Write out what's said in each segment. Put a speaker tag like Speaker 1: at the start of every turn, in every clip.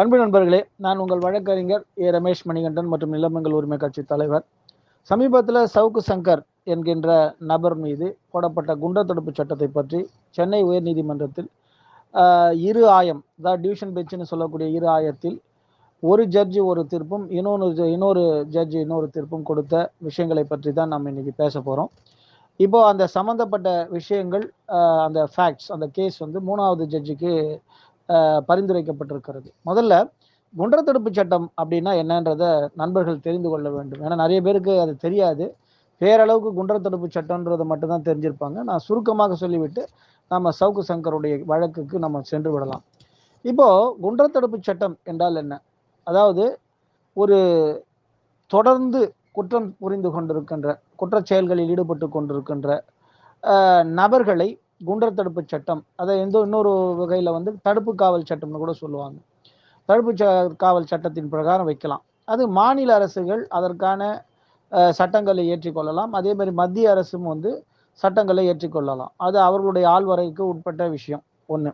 Speaker 1: அன்பு நண்பர்களே நான் உங்கள் வழக்கறிஞர் ஏ. ரமேஷ் மணிகண்டன் மற்றும் நிலமங்கள் உரிமை கட்சி தலைவர். சமீபத்தில் சவுக்கு சங்கர் என்கின்ற நபர் மீது போடப்பட்ட குண்டர் தடுப்பு சட்டத்தை பற்றி சென்னை உயர்நீதிமன்றத்தில் இரு ஆயம் அதாவது டிவிஷன் பெஞ்சுன்னு சொல்லக்கூடிய இரு ஆயத்தில் ஒரு ஜட்ஜி ஒரு தீர்ப்பும் இன்னொன்று ஜ- இன்னொரு ஜட்ஜி இன்னொரு தீர்ப்பும் கொடுத்த விஷயங்களை பற்றி தான் நம்ம இன்றைக்கி பேச போகிறோம் இப்போ அந்த சம்மந்தப்பட்ட விஷயங்கள் அந்த ஃபேக்ட்ஸ் அந்த கேஸ் வந்து மூணாவது ஜட்ஜுக்கு பரிந்துரைக்கப்பட்டிருக்கிறது. முதல்ல குண்டர் தடுப்பு சட்டம் அப்படின்னா என்னன்றத நண்பர்கள் தெரிந்து கொள்ள வேண்டும். ஏன்னா நிறைய பேருக்கு அது தெரியாது. பேரளவுக்கு குண்டர் தடுப்பு சட்டம்ன்றதை மட்டும்தான் தெரிஞ்சிருப்பாங்க. நான் சுருக்கமாக சொல்லிவிட்டு நம்ம சவுக்கு சங்கருடைய வழக்குக்கு நம்ம சென்று விடலாம். இப்போது குண்டர் தடுப்பு சட்டம் என்றால் என்ன? அதாவது ஒரு தொடர்ந்து குற்றம் புரிந்து கொண்டிருக்கின்ற குற்றச் செயல்களில் ஈடுபட்டு கொண்டிருக்கின்ற நபர்களை குண்டர் தடுப்பு சட்டம் அதை எந்த இன்னொரு வகையில் வந்து தடுப்பு காவல் சட்டம்னு கூட சொல்லுவாங்க. தடுப்பு ச- காவல் சட்டத்தின் பிரகாரம் வைக்கலாம். அது மாநில அரசுகள் அதற்கான சட்டங்களை ஏற்றிக்கொள்ளலாம். அதே மாதிரி மத்திய அரசும் வந்து சட்டங்களை ஏற்றிக்கொள்ளலாம். அது அவர்களுடைய ஆழ்வரைக்கு உட்பட்ட விஷயம் ஒன்று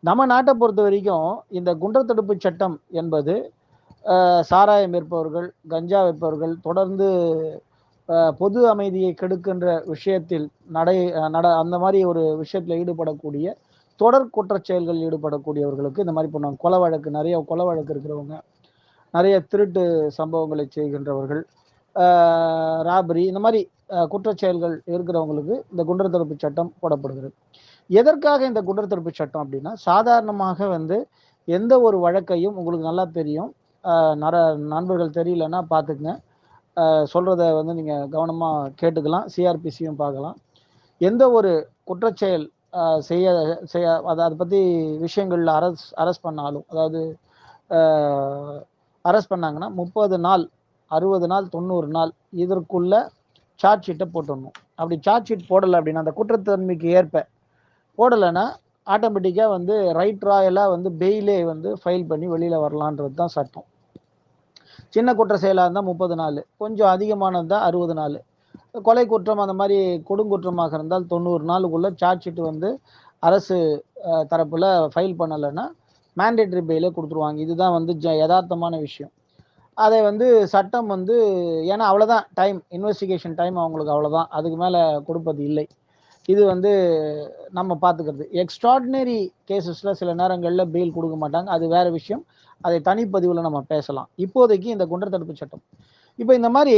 Speaker 1: நம்ம நாட்டை பொறுத்த வரைக்கும் இந்த குண்டர் தடுப்பு சட்டம் என்பது சாராயம் விற்பவர்கள் கஞ்சா விற்பவர்கள் தொடர்ந்து பொது அமைதியை கெடுக்கின்ற விஷயத்தில் நடை நட அந்த மாதிரி ஒரு விஷயத்தில் ஈடுபடக்கூடிய தொடர் குற்ற செயல்களில் ஈடுபடக்கூடியவர்களுக்கு இந்த மாதிரி பண்ணுவாங்க. கொலை வழக்கு நிறைய கொலை வழக்கு இருக்கிறவங்க நிறைய திருட்டு சம்பவங்களை செய்கின்றவர்கள் ராபரி இந்த மாதிரி குற்றச்செயல்கள் செயல்கள் இருக்கிறவங்களுக்கு இந்த குண்டர் தடுப்பு சட்டம் போடப்படுகிறது. எதற்காக இந்த குண்டர் தடுப்பு சட்டம் அப்படின்னா சாதாரணமாக வந்து எந்த ஒரு வழக்கையும் உங்களுக்கு நல்லா தெரியும். நர நண்பர்கள் தெரியலன்னா பார்த்துக்குங்க. சொல்கிறத வந்து நீங்கள் கவனமாக கேட்டுக்கலாம். சிஆர்பிசியும் பார்க்கலாம். எந்த ஒரு குற்றச்செயல் செய்ய செய்ய அதை அதை பற்றி விஷயங்களில் அரஸ் அரெஸ்ட் பண்ணாலும் அதாவது அரெஸ்ட் பண்ணாங்கன்னா முப்பது நாள் அறுபது நாள் தொண்ணூறு நாள் இதற்குள்ள சார்ஜ் ஷீட்டை போட்டுடணும். அப்படி சார்ஜ் ஷீட் போடலை அப்படின்னா அந்த குற்றத்தன்மைக்கு ஏற்ப போடலைன்னா ஆட்டோமேட்டிக்காக வந்து ரைட் ராயலாக வந்து பெயிலே வந்து ஃபைல் பண்ணி வெளியில் வரலான்றது தான் சட்டம். சின்ன குற்ற செயலாக இருந்தால் முப்பது நாள் கொஞ்சம் அதிகமானது தான் அறுபது நாள் கொலை குற்றம் அந்த மாதிரி கொடுங்குற்றமாக இருந்தால் தொண்ணூறு நாளுக்குள்ளே சார்ஜ் ஷீட் வந்து அரசு தரப்பில் ஃபைல் பண்ணலைன்னா மேண்டேட்ரி பெயிலே கொடுத்துருவாங்க. இதுதான் வந்து ஜ யதார்த்தமான விஷயம். அதை வந்து சட்டம் வந்து ஏன்னா அவ்வளோதான் டைம் இன்வெஸ்டிகேஷன் டைம் அவங்களுக்கு அவ்வளோதான் அதுக்கு மேலே கொடுப்பது இல்லை. இது வந்து நம்ம பார்த்துக்கிறது. எக்ஸ்ட்ராடினரி கேசஸில் சில நேரங்களில் பெயில் கொடுக்க மாட்டாங்க. அது வேறு விஷயம். அதை தனிப்பதிவில் நம்ம பேசலாம். இப்போதைக்கு இந்த குண்டர் தடுப்பு சட்டம். இப்போ இந்த மாதிரி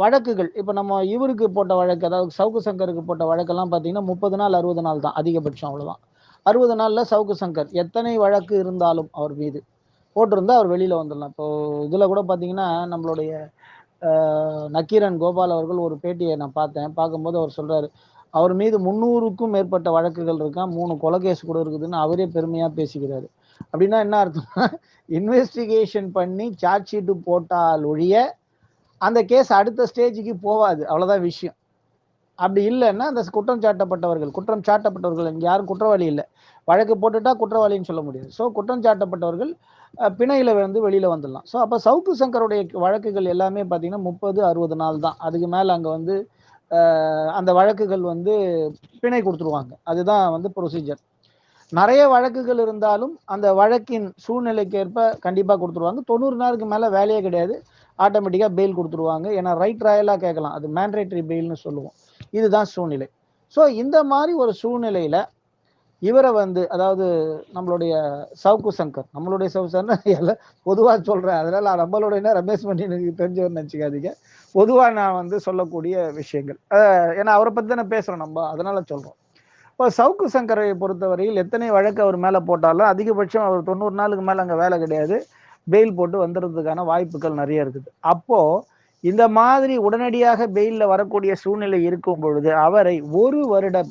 Speaker 1: வழக்குகள் இப்போ நம்ம இவருக்கு போட்ட வழக்கு அதாவது சவுக்கு சங்கருக்கு போட்ட வழக்கெல்லாம் பார்த்தீங்கன்னா முப்பது நாள் அறுபது நாள் தான் அதிகபட்சம் அவ்வளோதான் அறுபது நாளில் சவுக்கு சங்கர் எத்தனை வழக்கு இருந்தாலும் அவர் மீது போட்டிருந்தா அவர் வெளியில் வந்துடலாம். இப்போ இதில் கூட பார்த்தீங்கன்னா நம்மளுடைய நக்கீரன் கோபால் அவர்கள் ஒரு பேட்டியை நான் பார்த்தேன். பார்க்கும்போது அவர் சொல்கிறாரு அவர் மீது முந்நூறுக்கும் மேற்பட்ட வழக்குகள் இருக்கான் மூணு கொலை கேஸ் கூட இருக்குதுன்னு அவரே பெருமையாக பேசிக்கிறாரு. அப்படின்னா என்ன அர்த்தம்னா இன்வெஸ்டிகேஷன் பண்ணி சார்ஜ் ஷீட்டு போட்டால் ஒழிய அந்த கேஸ் அடுத்த ஸ்டேஜுக்கு போகாது. அவ்வளோதான் விஷயம். அப்படி இல்லைன்னா அந்த குற்றம் சாட்டப்பட்டவர்கள் குற்றம் சாட்டப்பட்டவர்கள் இங்கே யாரும் குற்றவாளி இல்லை. வழக்கு போட்டுட்டா குற்றவாளின்னு சொல்ல முடியாது. ஸோ குற்றம் சாட்டப்பட்டவர்கள் பிணையில் வந்து வெளியில் வந்துடலாம். ஸோ அப்போ சவுக்கு சங்கருடைய வழக்குகள் எல்லாமே பார்த்தீங்கன்னா முப்பது அறுபது நாள் தான். அதுக்கு மேலே அங்கே வந்து அந்த வழக்குகள் வந்து பிணை கொடுத்துருவாங்க. அதுதான் வந்து ப்ரொசீஜர் நிறைய வழக்குகள் இருந்தாலும் அந்த வழக்கின் சூழ்நிலைக்கு ஏற்ப கண்டிப்பாக கொடுத்துருவாங்க. தொண்ணூறு நாளுக்கு மேலே வேலையே கிடையாது. ஆட்டோமேட்டிக்காக பெயில் கொடுத்துருவாங்க. ஏன்னா ரைட் ராயலாக கேட்கலாம். அது மேண்டேட்டரி பெயில்னு சொல்லுவோம். இதுதான் சூழ்நிலை. ஸோ இந்த மாதிரி ஒரு சூழ்நிலையில் இவரை வந்து அதாவது நம்மளுடைய சவுக்கு சங்கர் நம்மளுடைய சவுக்கு சங்கர் எல்லாம் பொதுவாக சொல்கிறேன் அதனால் நம்மளுடைய ரமேஷ் பண்ணி எனக்கு தெரிஞ்சவர் நினச்சிக்காதீங்க. பொதுவாக நான் வந்து சொல்லக்கூடிய விஷயங்கள். ஏன்னா அவரை பற்றி தானே பேசுகிறோம் நம்ம. அதனால் சொல்கிறோம் இப்போ சவுக்கு சங்கரை பொறுத்தவரையில் எத்தனை வழக்கு அவர் மேலே போட்டாலும் அதிகபட்சம் அவர் தொண்ணூறு நாளுக்கு மேலே அங்கே வேலை கிடையாது. பெயில் போட்டு வந்துடுறதுக்கான வாய்ப்புகள் நிறைய இருக்குது. அப்போது இந்த மாதிரி உடனடியாக பெயிலில் வரக்கூடிய சூழ்நிலை இருக்கும் பொழுது அவரை ஒரு வருடம்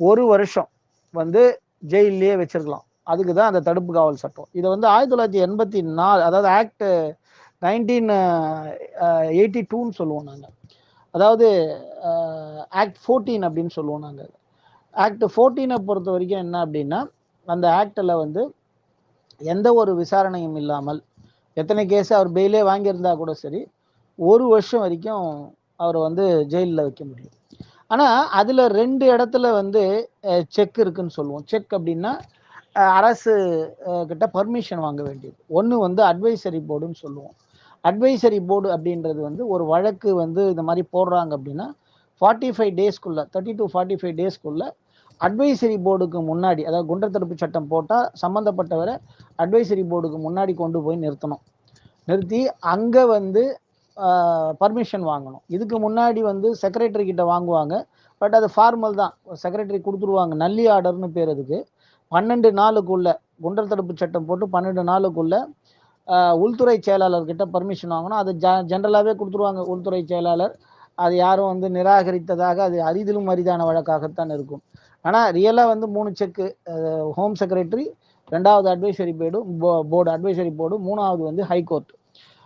Speaker 1: ஒரு வருஷம் வந்து ஜெயிலே வச்சிருக்கலாம். அதுக்கு தான் அந்த தடுப்பு காவல் சட்டம். இதை வந்து ஆயிரத்தி தொள்ளாயிரத்தி எண்பத்தி நாலு அதாவது ஆக்ட் நைன்டீன் எயிட்டி டூன்னு சொல்லுவோம் நாங்கள் அதாவது ஆக்ட் ஃபோர்டீன் அப்படின்னு சொல்லுவோம் நாங்கள் ஆக்ட் ஃபோர்டீனை பொறுத்த வரைக்கும் என்ன அப்படின்னா அந்த ஆக்டில் வந்து எந்த ஒரு விசாரணையும் இல்லாமல் எத்தனை கேஸ் அவர் பெயிலே வாங்கியிருந்தா கூட சரி ஒரு வருஷம் வரைக்கும் அவரை வந்து ஜெயிலில் வைக்க முடியும். ஆனால் அதில் ரெண்டு இடத்துல வந்து செக் இருக்குன்னு சொல்லுவோம். செக் அப்படின்னா அரசு கிட்ட பர்மிஷன் வாங்க வேண்டியது. ஒன்று வந்து அட்வைசரி போர்டுன்னு சொல்லுவோம். அட்வைசரி போர்டு அப்படின்றது வந்து ஒரு வழக்கு வந்து இந்த மாதிரி போடுறாங்க அப்படின்னா ஃபார்ட்டி ஃபைவ் டேஸ்க்குள்ள தேர்ட்டி டு ஃபார்ட்டி ஃபைவ் டேஸ்க்குள்ளே அட்வைசரி போர்டுக்கு முன்னாடி அதாவது குண்டர் தடுப்பு சட்டம் போட்டால் சம்மந்தப்பட்டவரை அட்வைசரி போர்டுக்கு முன்னாடி கொண்டு போய் நிறுத்தணும். நிறுத்தி அங்கே வந்து பர்மிஷன் வாங்கணும். இதுக்கு முன்னாடி வந்து செக்ரட்டரி கிட்ட வாங்குவாங்க. பட் அது ஃபார்மல் தான். செக்ரட்டரி கொடுத்துருவாங்க. நல்லி ஆர்டர்னு பேர் அதுக்கு. பன்னெண்டு நாளுக்குள்ள குண்டர் தடுப்பு சட்டம் போட்டு பன்னெண்டு நாளுக்குள்ள உள்துறை செயலாளர்கிட்ட பர்மிஷன் வாங்கணும். அது ஜ ஜென்ரலாகவே கொடுத்துருவாங்க உள்துறை செயலாளர். அது யாரும் வந்து நிராகரித்ததாக அது அரிதிலும் அரிதான வழக்காகத்தான் இருக்கும். ஆனால் ரியலாக வந்து மூணு செக்கு ஹோம் செக்ரட்டரி ரெண்டாவது advisory board board advisory board மூணாவது வந்து high court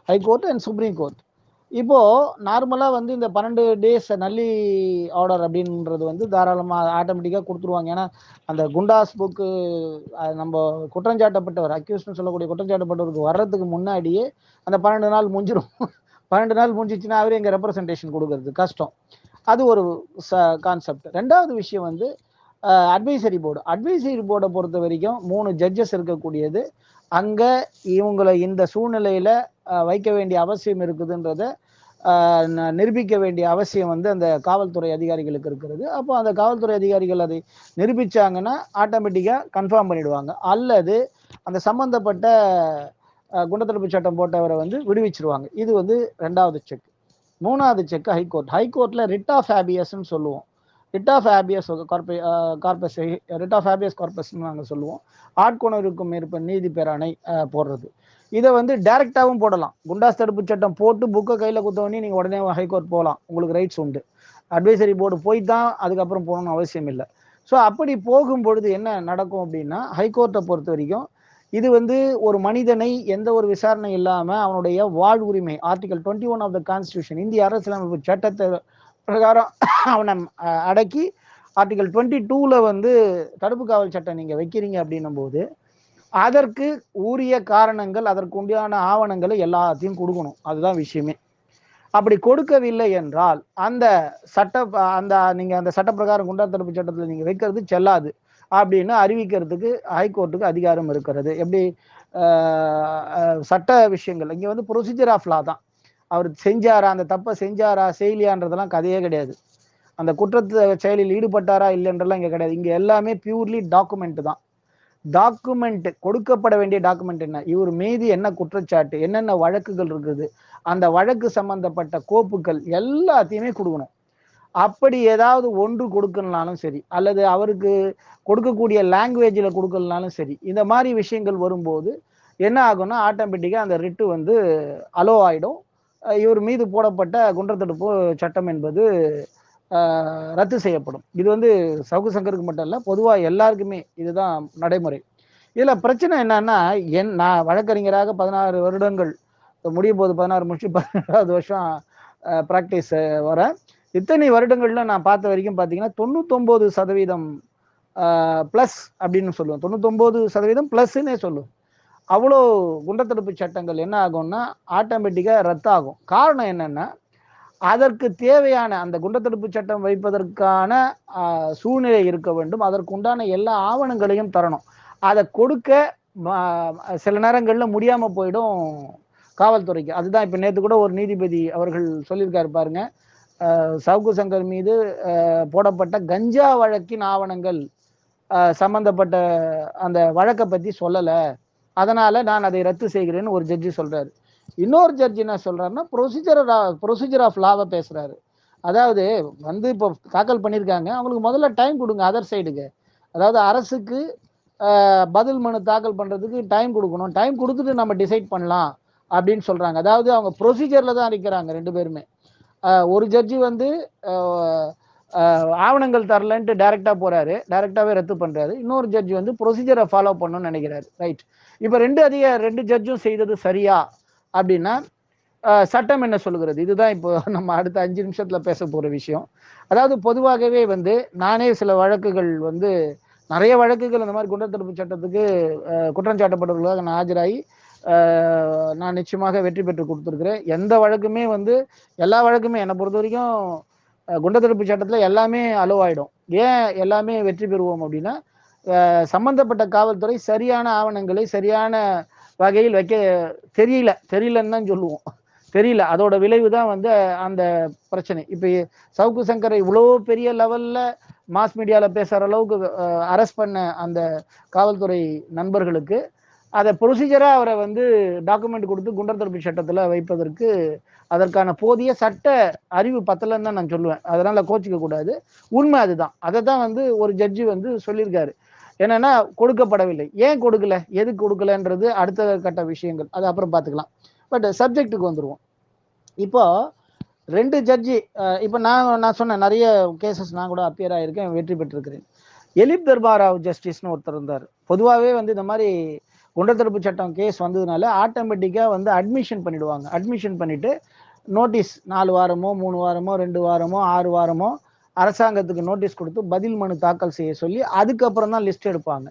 Speaker 1: high court and supreme court இப்போது நார்மலாக வந்து இந்த பன்னெண்டு டேஸ் நல்லி ஆர்டர் அப்படின்றது வந்து தாராளமாக ஆட்டோமேட்டிக்காக கொடுத்துருவாங்க. ஏன்னா அந்த குண்டாஸ் புக்கு நம்ம குற்றஞ்சாட்டப்பட்டவர் அக்யூஸ்னு சொல்லக்கூடிய குற்றஞ்சாட்டப்பட்டவருக்கு வர்றதுக்கு முன்னாடியே அந்த பன்னெண்டு நாள் முடிஞ்சிடும் பன்னெண்டு நாள் முடிஞ்சிச்சுன்னா அவரே எங்கள் ரெப்ரசன்டேஷன் கொடுக்கறது கஷ்டம். அது ஒரு ச கான்செப்ட் ரெண்டாவது விஷயம் வந்து அட்வைசரி போர்டு அட்வைசரி போர்டை பொறுத்த வரைக்கும் மூணு ஜட்ஜஸ் இருக்கக்கூடியது. அங்கே இவங்களை இந்த சூழ்நிலையில் வைக்க வேண்டிய அவசியம் இருக்குதுன்றத ந- நிரூபிக்க வேண்டிய அவசியம் வந்து அந்த காவல்துறை அதிகாரிகளுக்கு இருக்கிறது. அப்போ அந்த காவல்துறை அதிகாரிகள் அதை நிரூபிச்சாங்கன்னா ஆட்டோமேட்டிக்காக கன்ஃபார்ம் பண்ணிடுவாங்க. அல்லது அந்த சம்மந்தப்பட்ட குண்டத்தடுப்பு சட்டம் போட்டவரை வந்து விடுவிச்சிருவாங்க. இது வந்து ரெண்டாவது செக் மூணாவது செக் ஹைகோர்ட் ஹைகோர்ட்டில் ரிட் ஆஃப் ஹேபியஸ்ன்னு சொல்லுவோம். Writ of habeas corpus corpus writ of habeas கார்பஸ்ன்னு நாங்கள் சொல்லுவோம். ஆட்கொணருக்கும் மேற்ப நீதி பேராணை போடுறது. இதை வந்து டைரெக்டாகவும் போடலாம். குண்டாஸ் தடுப்பு சட்டம் போட்டு புக்கை கையில் குத்தவொடனே நீங்கள் உடனே ஹைகோர்ட் போகலாம் உங்களுக்கு ரைட்ஸ் உண்டு. அட்வைசரி போர்டு போய் தான் அதுக்கப்புறம் போகணும்னு அவசியம் இல்லை. ஸோ அப்படி போகும்பொழுது என்ன நடக்கும் அப்படின்னா ஹைகோர்ட்டை பொறுத்த வரைக்கும் இது வந்து ஒரு மனிதனை எந்த ஒரு விசாரணை இல்லாமல் அவனுடைய வாழ்வுரிமை article twenty one of the constitution இந்திய அரசியலமைப்பு சட்டத்தை பிரகாரம் அவனை அடக்கி ஆர்டிகல் டுவெண்ட்டி டூவில் வந்து தடுப்பு காவல் சட்டம் நீங்கள் வைக்கிறீங்க அப்படின்னும் போது அதற்கு உரிய காரணங்கள் அதற்கு உண்டான ஆவணங்களை எல்லாத்தையும் கொடுக்கணும். அதுதான் விஷயமே. அப்படி கொடுக்கவில்லை என்றால் அந்த சட்ட அந்த நீங்கள் அந்த சட்ட பிரகாரம் குண்டர் தடுப்பு சட்டத்தில் நீங்கள் வைக்கிறது செல்லாது அப்படின்னு அறிவிக்கிறதுக்கு ஹைகோர்ட்டுக்கு அதிகாரம் இருக்கிறது. எப்படி? சட்ட விஷயங்கள். இங்கே வந்து ப்ரொசீஜர் ஆஃப் லா தான். அவர் செஞ்சாரா அந்த தப்பை செஞ்சாரா செய்யலையான்றதெல்லாம் கதையே கிடையாது. அந்த குற்றத்தை செயலில் ஈடுபட்டாரா இல்லைன்றலாம் இங்கே கிடையாது. இங்கே எல்லாமே பியூர்லி டாக்குமெண்ட் தான். டாக்குமெண்ட் கொடுக்கப்பட வேண்டிய டாக்குமெண்ட் என்ன? இவர் மீது என்ன குற்றச்சாட்டு என்னென்ன வழக்குகள் இருக்குது அந்த வழக்கு சம்பந்தப்பட்ட கோப்புகள் எல்லாத்தையுமே கொடுக்கணும். அப்படி ஏதாவது ஒன்று கொடுக்கலனாலும் சரி அல்லது அவருக்கு கொடுக்கக்கூடிய லாங்குவேஜில் கொடுக்கலனாலும் சரி இந்த மாதிரி விஷயங்கள் வரும்போது என்ன ஆகும்னா ஆட்டோமேட்டிக்காக அந்த ரிட்டு வந்து அலோ ஆகிடும் இவர் மீது போடப்பட்ட குன்றத்தடுப்பு சட்டம் என்பது ரத்து செய்யப்படும். இது வந்து சவுக்கு சங்கருக்கு மட்டும் இல்லை பொதுவாக எல்லாருக்குமே இதுதான் நடைமுறை. இதில் பிரச்சனை என்னன்னா என் நான் வழக்கறிஞராக பதினாறு வருடங்கள் முடியும் முடிய போது பதினாறு முடிச்சு பதினேழாவது வருஷம் ப்ராக்டிஸ் வரேன். இத்தனை வருடங்களில் நான் பார்த்த வரைக்கும் பார்த்தீங்கன்னா தொண்ணூத்தொம்பது சதவீதம் ப்ளஸ் அப்படின்னு சொல்லுவோம். தொண்ணூத்தொம்பது சதவீதம் ப்ளஸ்ன்னே சொல்லுவோம். அவ்வளோ குண்டத்தடுப்பு சட்டங்கள் என்ன ஆகும்னா ஆட்டோமேட்டிக்காக ரத்தாகும். காரணம் என்னென்னா அதற்கு தேவையான அந்த குண்டத்தடுப்பு சட்டம் வைப்பதற்கான சூழ்நிலை இருக்க வேண்டும். அதற்கு உண்டான எல்லா ஆவணங்களையும் தரணும். அதை கொடுக்க சில நேரங்களில் முடியாமல் போயிடும் காவல்துறைக்கு. அதுதான் இப்போ நேற்று கூட ஒரு நீதிபதி அவர்கள் சொல்லியிருக்காரு பாருங்க. சவுக்கு சங்கர் மீது போடப்பட்ட கஞ்சா வழக்கின் ஆவணங்கள் சம்பந்தப்பட்ட அந்த வழக்கை பற்றி சொல்லலை. அதனால் நான் அதை ரத்து செய்கிறேன்னு ஒரு ஜட்ஜி சொல்கிறாரு இன்னொரு ஜட்ஜி என்ன சொல்கிறாருன்னா ப்ரொசீஜர் ப்ரொசீஜர் ஆஃப் லாவை பேசுகிறாரு அதாவது வந்து இப்போ தாக்கல் பண்ணியிருக்காங்க. அவங்களுக்கு முதல்ல டைம் கொடுங்க அதர் சைடுக்கு அதாவது அரசுக்கு பதில் மனு தாக்கல் பண்ணுறதுக்கு டைம் கொடுக்கணும். டைம் கொடுத்துட்டு நம்ம டிசைட் பண்ணலாம் அப்படின்னு சொல்கிறாங்க அதாவது அவங்க ப்ரொசீஜரில் தான் இருக்கிறாங்க ரெண்டு பேருமே. ஒரு ஜட்ஜி வந்து ஆவணங்கள் தரலன்ட்டு டைரெக்டாக போகிறாரு டைரெக்டாகவே ரத்து பண்ணுறாரு இன்னொரு ஜட்ஜ் வந்து ப்ரொசீஜரை ஃபாலோ பண்ணணும்னு நினைக்கிறாரு. ரைட் இப்போ ரெண்டு அதிக ரெண்டு ஜட்ஜும் செய்தது சரியா? அப்படின்னா சட்டம் என்ன சொல்லுகிறது? இதுதான் இப்போ நம்ம அடுத்த அஞ்சு நிமிஷத்தில் பேச போகிற விஷயம். அதாவது பொதுவாகவே வந்து நானே சில வழக்குகள் வந்து நிறைய வழக்குகள் இந்த மாதிரி குண்டர் தடுப்பு சட்டத்துக்கு குற்றம் சாட்டப்பட்டவர்களாக நான் ஆஜராகி நான் நிச்சயமாக வெற்றி பெற்று கொடுத்துருக்குறேன். எந்த வழக்குமே வந்து எல்லா வழக்குமே என்னை பொறுத்த வரைக்கும் குண்ட தடுப்பு சட்டத்தில் எல்லாமே அலோவாயிடும் ஏன் எல்லாமே வெற்றி பெறுவோம் அப்படின்னா சம்பந்தப்பட்ட காவல்துறை சரியான ஆவணங்களை சரியான வகையில் வைக்க தெரியல தெரியலன்னு தான் சொல்லுவோம். தெரியல அதோட விளைவு தான் வந்து அந்த பிரச்சனை. இப்போ சவுக்கு சங்கரை இவ்வளோ பெரிய லெவலில் மாஸ் மீடியாவில் பேசுகிற அளவுக்கு அரெஸ்ட் பண்ண அந்த காவல்துறை நண்பர்களுக்கு அதை ப்ரொசீஜராக அவரை வந்து டாக்குமெண்ட் கொடுத்து குண்டர் தடுப்பு சட்டத்தில் வைப்பதற்கு அதற்கான போதிய சட்ட அறிவு பத்தலன்னு தான் நான் சொல்லுவேன். அதனால கோச்சிக்க கூடாது. உண்மை அதுதான். அதை தான் வந்து ஒரு ஜட்ஜி வந்து சொல்லியிருக்காரு. என்னன்னா கொடுக்கப்படவில்லை. ஏன் கொடுக்கல? எதுக்கு கொடுக்கலன்றது அடுத்த கட்ட விஷயங்கள். அது அப்புறம் பார்த்துக்கலாம். பட் சப்ஜெக்டுக்கு வந்துருவோம். இப்போ ரெண்டு ஜட்ஜி இப்போ நான் நான் சொன்னேன் நிறைய கேசஸ் நான் கூட அப்பியர் ஆகியிருக்கேன் வெற்றி பெற்றிருக்கிறேன். எலிப் தர்பாராவ் ஜஸ்டிஸ்னு ஒருத்தர் இருந்தார். பொதுவாகவே வந்து இந்த மாதிரி குண்டத்தடுப்பு சட்டம் கேஸ் வந்ததுனால ஆட்டோமேட்டிக்காக வந்து அட்மிஷன் பண்ணிடுவாங்க. அட்மிஷன் பண்ணிட்டு நோட்டீஸ் நாலு வாரமோ மூணு வாரமோ ரெண்டு வாரமோ ஆறு வாரமோ அரசாங்கத்துக்கு நோட்டீஸ் கொடுத்து பதில் மனு தாக்கல் செய்ய சொல்லி அதுக்கப்புறம் தான் லிஸ்ட் எடுப்பாங்க.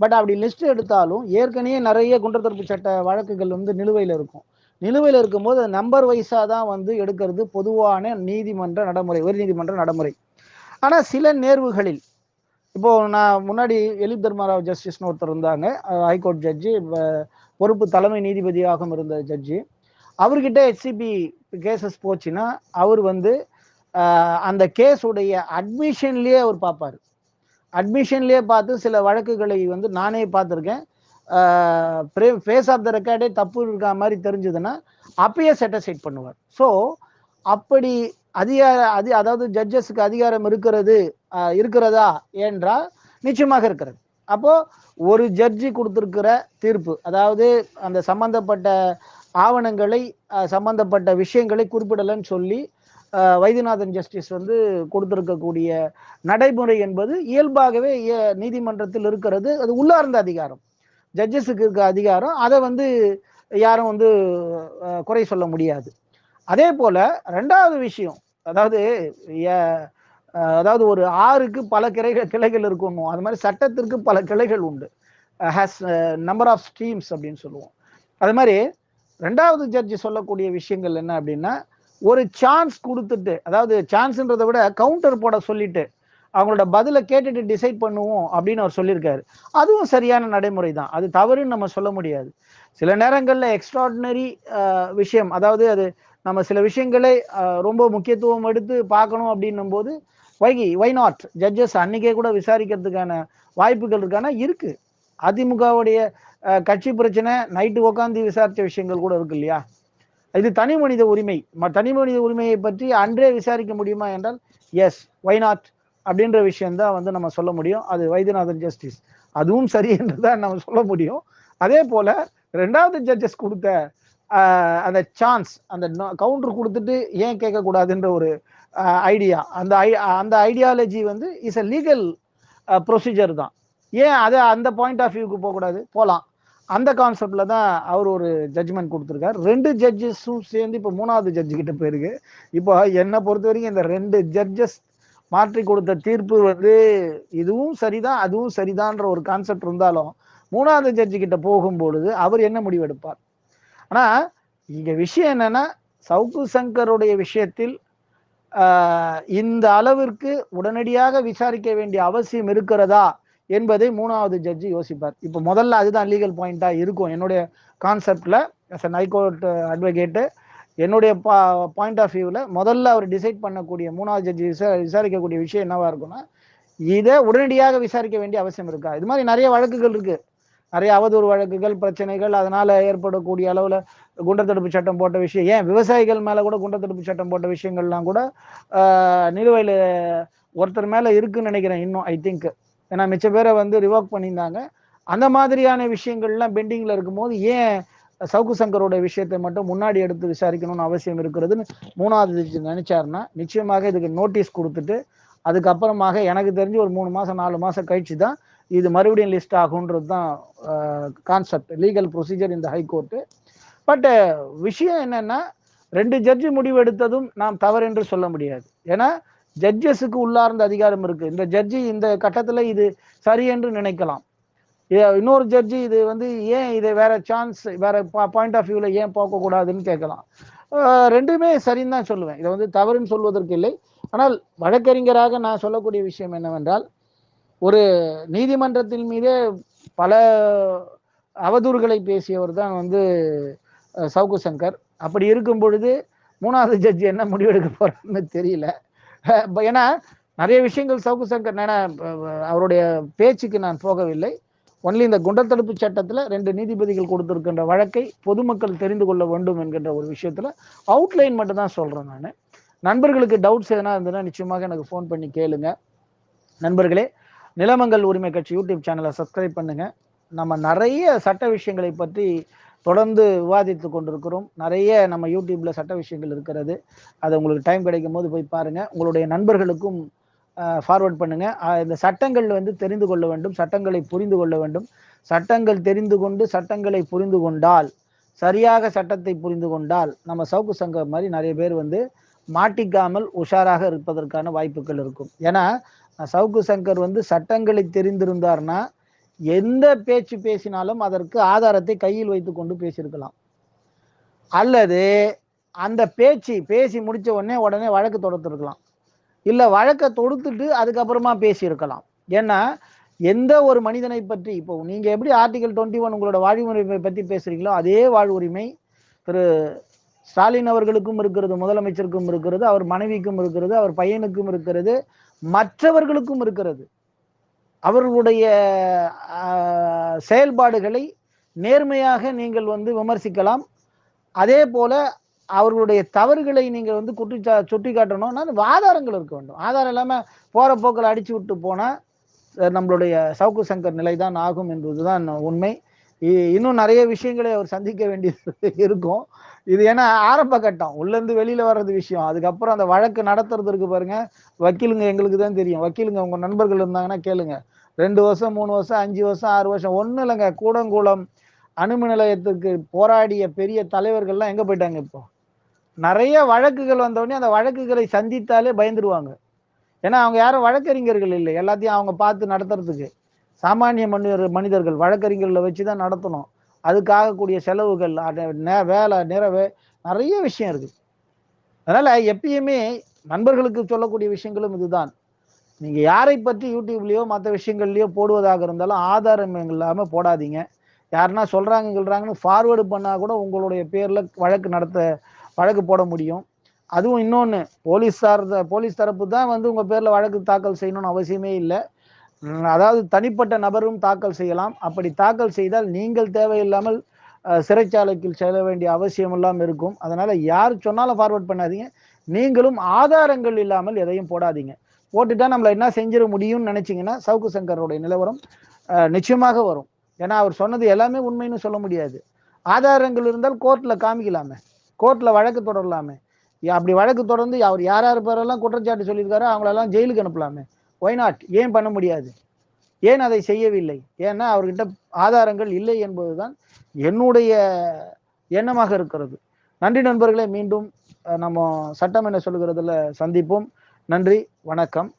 Speaker 1: பட் அப்படி லிஸ்ட் எடுத்தாலும் ஏற்கனவே நிறைய குண்டத்தடுப்பு சட்ட வழக்குகள் வந்து நிலுவையில் இருக்கும். நிலுவையில் இருக்கும்போது அது நம்பர் வைஸாக தான் வந்து எடுக்கிறது பொதுவான நீதிமன்ற நடைமுறை உயர் நீதிமன்ற நடைமுறை. ஆனால் சில நேர்வுகளில் இப்போ நான் முன்னாடி எலிப் தர்மராவ் ஜஸ்டிஸ்னு ஒருத்தர் இருந்தாங்க. ஹைகோர்ட் ஜட்ஜி பொறுப்பு தலைமை நீதிபதியாகவும் இருந்த ஜட்ஜி அவர்கிட்ட ஹெச்சிபி கேசஸ் போச்சுன்னா அவர் வந்து அந்த கேஸுடைய அட்மிஷன்லேயே அவர் பார்ப்பார். அட்மிஷன்லேயே பார்த்து சில வழக்குகளை வந்து நானே பார்த்துருக்கேன். ஃபேஸ் ஆஃப் த ரெக்கார்டே தப்பு இருக்கா மாதிரி தெரிஞ்சதுன்னா அப்பயே செட்டசைட் பண்ணுவார். ஸோ அப்படி அதிகார அதி அதாவது ஜட்ஜஸுக்கு அதிகாரம் இருக்கிறது இருக்கிறதா என்றால் நிச்சயமாக இருக்கிறது. அப்போது ஒரு ஜட்ஜி கொடுத்துருக்கிற தீர்ப்பு அதாவது அந்த சம்பந்தப்பட்ட ஆவணங்களை சம்பந்தப்பட்ட விஷயங்களை குறிப்பிடலைன்னு சொல்லி வைத்தியநாதன் ஜஸ்டிஸ் வந்து கொடுத்திருக்கக்கூடிய நடைமுறை என்பது இயல்பாகவே நீதிமன்றத்தில் இருக்கிறது. அது உள்ளார்ந்த அதிகாரம். ஜட்ஜஸுக்கு இருக்க அதிகாரம். அதை வந்து யாரும் வந்து குறை சொல்ல முடியாது. அதே போல ரெண்டாவது விஷயம் அதாவது அதாவது ஒரு ஆறுக்கு பல கிளைகள் கிளைகள் இருக்கணும் அது மாதிரி சட்டத்திற்கு பல கிளைகள் உண்டு. ஹேஸ் நம்பர் ஆஃப் ஸ்ட்ரீம்ஸ் அப்படின்னு சொல்லுவோம். அது மாதிரி ரெண்டாவது ஜட்ஜி சொல்லக்கூடிய விஷயங்கள் என்ன அப்படின்னா ஒரு சான்ஸ் கொடுத்துட்டு அதாவது சான்ஸ்ன்றதை விட கவுண்டர் போட சொல்லிட்டு அவங்களோட பதிலை கேட்டுட்டு டிசைட் பண்ணுவோம் அப்படின்னு அவர் சொல்லியிருக்காரு. அதுவும் சரியான நடைமுறை தான் அது தவறுன்னு நம்ம சொல்ல முடியாது. சில நேரங்களில் எக்ஸ்ட்ராடினரி விஷயம் அதாவது அது நம்ம சில விஷயங்களை ரொம்ப முக்கியத்துவம் எடுத்து பார்க்கணும் அப்படின்னும் போது வைகி வை நாட் ஜட்ஜஸ் அன்னைக்கே கூட விசாரிக்கிறதுக்கான வாய்ப்புகள் இருக்கானா? இருக்கு. அதிமுகவுடைய கட்சி பிரச்சனை நைட்டு உட்காந்து விசாரித்த விஷயங்கள் கூட இருக்கு இல்லையா? இது தனி மனித உரிமை. தனி மனித உரிமையை பற்றி அன்றே விசாரிக்க முடியுமா என்றால் எஸ் ஒய் நாட் அப்படின்ற விஷயம்தான் வந்து நம்ம சொல்ல முடியும். அது வைத்தியநாதன் ஜஸ்டிஸ் அதுவும் சரி என்று தான் நம்ம சொல்ல முடியும். அதே போல ரெண்டாவது ஜட்ஜஸ் கொடுத்த அந்த சான்ஸ் அந்த கவுண்டர் கொடுத்துட்டு ஏன் கேட்கக்கூடாதுன்ற ஒரு ஐடியா அந்த ஐ- அந்த ஐடியாலஜி வந்து இஸ் அ லீகல் ப்ரொசீஜர் தான். ஏன் அதை அந்த பாயிண்ட் ஆஃப் வியூக்கு போகக்கூடாது? போகலாம் அந்த கான்செப்டில் தான் அவர் ஒரு ஜட்ஜ்மெண்ட் கொடுத்துருக்காரு. ரெண்டு ஜட்ஜஸும் சேர்ந்து இப்போ மூணாவது ஜட்ஜு கிட்ட போயிருக்கு. இப்போ என்னை பொறுத்த வரைக்கும் இந்த ரெண்டு ஜட்ஜஸ் மாற்றி கொடுத்த தீர்ப்பு வந்து இதுவும் சரிதான் அதுவும் சரிதான்ற ஒரு கான்செப்ட் இருந்தாலும் மூணாவது ஜட்ஜு கிட்ட போகும்பொழுது அவர் என்ன முடிவெடுப்பார்? ஆனால் இங்கே விஷயம் என்னென்னா சவுக்கு சங்கருடைய விஷயத்தில் இந்த அளவிற்கு உடனடியாக விசாரிக்க வேண்டிய அவசியம் இருக்கிறதா? என்பதை மூணாவது ஜட்ஜி யோசிப்பார். இப்போ முதல்ல அதுதான் லீகல் பாயிண்டா இருக்கும். என்னுடைய கான்செப்ட்ல as an high court advocate என்னுடைய பாயிண்ட் ஆஃப் வியூவில் முதல்ல அவர் டிசைட் பண்ணக்கூடிய மூணாவது ஜட்ஜி விசா விசாரிக்கக்கூடிய விஷயம் என்னவா இருக்கும்னா இதை உடனடியாக விசாரிக்க வேண்டிய அவசியம் இருக்கா? இது மாதிரி நிறைய வழக்குகள் இருக்கு. நிறைய அவதூறு வழக்குகள் பிரச்சனைகள் அதனால ஏற்படக்கூடிய அளவில் குண்டர் தடுப்பு சட்டம் போட்ட விஷயம் ஏன் விவசாயிகள் மேலே கூட குண்டர் தடுப்பு சட்டம் போட்ட விஷயங்கள்லாம் கூட நிலுவையில் ஒருத்தர் மேலே இருக்குன்னு நினைக்கிறேன் இன்னும் ஐ திங்க் ஏன்னா மிச்ச பேரை வந்து ரிவோக் பண்ணியிருந்தாங்க. அந்த மாதிரியான விஷயங்கள்லாம் பெண்டிங்கில் இருக்கும்போது ஏன் சவுக்கு சங்கரோட விஷயத்தை மட்டும் முன்னாடி எடுத்து விசாரிக்கணும்னு அவசியம் இருக்கிறதுன்னு மூணாவது நினைச்சாருன்னா நிச்சயமாக இதுக்கு நோட்டீஸ் கொடுத்துட்டு அதுக்கப்புறமாக எனக்கு தெரிஞ்சு ஒரு மூணு மாதம் நாலு மாதம் கழிச்சு தான் இது மறுபடியும் லிஸ்ட் ஆகுன்றது தான் கான்செப்ட் லீகல் ப்ரொசீஜர் இந்த ஹைகோர்ட்டு பட் விஷயம் என்னன்னா ரெண்டு ஜட்ஜி முடிவெடுத்ததும் நாம் தவறு என்று சொல்ல முடியாது. ஏன்னா ஜட்ஜஸுக்கு உள்ளார்ந்த அதிகாரம் இருக்கு. இந்த ஜட்ஜி இந்த கட்டத்துல இது சரி என்று நினைக்கலாம். இன்னொரு ஜட்ஜி இது வந்து ஏன் இதை வேற சான்ஸ் வேற பாயிண்ட் ஆஃப் வியூல ஏன் போகக்கூடாதுன்னு கேட்கலாம். ரெண்டுமே சரின்னு தான் சொல்லுவேன். இதை வந்து தவறுன்னு சொல்வதற்கு இல்லை. ஆனால் வழக்கறிஞராக நான் சொல்லக்கூடிய விஷயம் என்னவென்றால் ஒரு நீதிமன்றத்தின் மீதே பல அவதூறுகளை பேசியவர் தான் வந்து அஹ், சவுக்கு சங்கர். அப்படி இருக்கும் பொழுது மூணாவது ஜட்ஜி என்ன முடிவெடுக்க போறான்னு தெரியல. ஏன்னா நிறைய விஷயங்கள் சவுக்கு சங்கர் அவருடைய பேச்சுக்கு நான் போகவில்லை. ஒன்லி இந்த குண்டர் தடுப்பு சட்டத்தில் ரெண்டு நீதிபதிகள் கொடுத்திருக்கின்ற வழக்கை பொதுமக்கள் தெரிந்து கொள்ள வேண்டும் என்கின்ற ஒரு விஷயத்தில் அவுட்லைன் மட்டும் தான் சொல்கிறேன் நான். நண்பர்களுக்கு டவுட்ஸ் எதனா இருந்ததுன்னா நிச்சயமாக எனக்கு ஃபோன் பண்ணி கேளுங்க. நண்பர்களே நிலமங்கள் உரிமை கட்சி யூடியூப் சேனலை சப்ஸ்கிரைப் பண்ணுங்கள் நம்ம நிறைய சட்ட விஷயங்களை பற்றி தொடர்ந்து விவாதித்து கொண்டிருக்கிறோம். நிறைய நம்ம யூடியூப்ல சட்ட விஷயங்கள் இருக்கிறது. அது உங்களுக்கு டைம் கிடைக்கும் போது போய் பாருங்க. உங்களுடைய நண்பர்களுக்கும் ஃபார்வர்ட் பண்ணுங்க. இந்த சட்டங்கள் வந்து தெரிந்து கொள்ள வேண்டும். சட்டங்களை புரிந்து கொள்ள வேண்டும். சட்டங்கள் தெரிந்து கொண்டு சட்டங்களை புரிந்து கொண்டால் சரியாக சட்டத்தை புரிந்து கொண்டால் நம்ம சவுக்கு சங்கர் மாதிரி நிறைய பேர் வந்து மாட்டிக்காமல் உஷாராக இருப்பதற்கான வாய்ப்புகள் இருக்கும். ஏன்னா சவுக்கு சங்கர் வந்து சட்டங்களை தெரிந்திருந்தார்னா எந்த பேச்சு பேசினாலும் அதற்கு ஆதாரத்தை கையில் வைத்து கொண்டு பேசியிருக்கலாம். அல்லது அந்த பேச்சு பேசி முடித்த உடனே உடனே வழக்கு தொடுத்துருக்கலாம். இல்லை வழக்கை தொடுத்துட்டு அதுக்கப்புறமா பேசியிருக்கலாம். ஏன்னா எந்த ஒரு மனிதனை பற்றி இப்போ நீங்கள் எப்படி ஆர்டிகல் டுவெண்ட்டி ஒன் உங்களோட வாழ்வுரிமை பற்றி பேசுறீங்களோ அதே வாழ்வுரிமை திரு ஸ்டாலின் அவர்களுக்கும் இருக்கிறது முதலமைச்சருக்கும் இருக்கிறது அவர் மனைவிக்கும் இருக்கிறது அவர் பையனுக்கும் இருக்கிறது மற்றவர்களுக்கும் இருக்கிறது. அவர்களுடைய செயல்பாடுகளை நேர்மையாக நீங்கள் வந்து விமர்சிக்கலாம். அதே போல அவர்களுடைய தவறுகளை நீங்கள் வந்து குற்றச்சா சுட்டி காட்டணும்னா அது ஆதாரங்கள் இருக்க வேண்டும். ஆதாரம் இல்லாமல் போகிற போக்கில் அடிச்சு விட்டு போனால் நம்மளுடைய சவுக்கு சங்கர் நிலை தான் ஆகும் என்பதுதான் உண்மை. இன்னும் நிறைய விஷயங்களை அவர் சந்திக்க வேண்டியது இருக்கும். இது ஏன்னா ஆரம்ப கட்டம். உள்ளேருந்து வெளியில வர்றது விஷயம். அதுக்கப்புறம் அந்த வழக்கு நடத்துறது இருக்கு பாருங்க. வக்கீலுங்க எங்களுக்கு தான் தெரியும். வக்கீலுங்க உங்க நண்பர்கள் இருந்தாங்கன்னா கேளுங்க. ரெண்டு வருஷம் மூணு வருஷம் அஞ்சு வருஷம் ஆறு வருஷம். ஒன்றும் இல்லைங்க. கூடங்குளம் அணுமின் நிலையத்துக்கு போராடிய பெரிய தலைவர்கள்லாம் எங்க போயிட்டாங்க இப்போ? நிறைய வழக்குகள் வந்தவொடனே அந்த வழக்குகளை சந்தித்தாலே பயந்துருவாங்க. ஏன்னா அவங்க யாரும் வழக்கறிஞர்கள் இல்லை. எல்லாத்தையும் அவங்க பார்த்து நடத்துறதுக்கு. சாமானிய மனிதர் மனிதர்கள் வழக்கறிஞர்களை வச்சு தான் நடத்தணும் அதுக்காக கூடிய செலவுகள் வேலை நிறவு நிறைய விஷயம் இருக்குது அதனால் எப்பயுமே நண்பர்களுக்கு சொல்லக்கூடிய விஷயங்களும் இதுதான். நீங்கள் யாரை பற்றி யூடியூப்லேயோ மற்ற விஷயங்கள்லையோ போடுவதாக இருந்தாலும் ஆதாரம் இல்லாமல் போடாதீங்க. யாருன்னா சொல்றாங்க ஃபார்வேர்டு பண்ணால் கூட உங்களுடைய பேரில் வழக்கு நடத்த வழக்கு போட முடியும். அதுவும் இன்னொன்று போலீஸார் போலீஸ் தரப்பு தான் வந்து உங்கள் பேரில் வழக்கு தாக்கல் செய்யணும்னு அவசியமே இல்லை. அதாவது தனிப்பட்ட நபரும் தாக்கல் செய்யலாம். அப்படி தாக்கல் செய்தால் நீங்கள் தேவையில்லாமல் சிறைச்சாலைக்கு செல்ல வேண்டிய அவசியம் எல்லாம் இருக்கும். அதனால யார் சொன்னாலும் ஃபார்வர்ட் பண்ணாதீங்க. நீங்களும் ஆதாரங்கள் இல்லாமல் எதையும் போடாதீங்க. போட்டுட்டா நம்மளை என்ன செஞ்சிட முடியும்னு நினைச்சிங்கன்னா சவுக்கு சங்கரோடைய நிலவரம் நிச்சயமாக வரும். ஏன்னா அவர் சொன்னது எல்லாமே உண்மைன்னு சொல்ல முடியாது. ஆதாரங்கள் இருந்தால் கோர்ட்டில் காமிக்கலாமே. கோர்ட்டில் வழக்கு தொடரலாமே. அப்படி வழக்கு தொடர்ந்து அவர் யார் யார் பேரெல்லாம் குற்றச்சாட்டு சொல்லியிருக்காரோ அவங்களெல்லாம் ஜெயிலுக்கு அனுப்பலாமே. ஒய் நாட் ஏன் பண்ண முடியாது? ஏன் அதை செய்யவில்லை? ஏன்னா அவர்கிட்ட ஆதாரங்கள் இல்லை என்பதுதான் என்னுடைய எண்ணமாக இருக்கிறது. நன்றி நண்பர்களே மீண்டும் நம்ம சட்டம் என்ன சொல்கிறதுல சந்திப்போம். நன்றி வணக்கம்.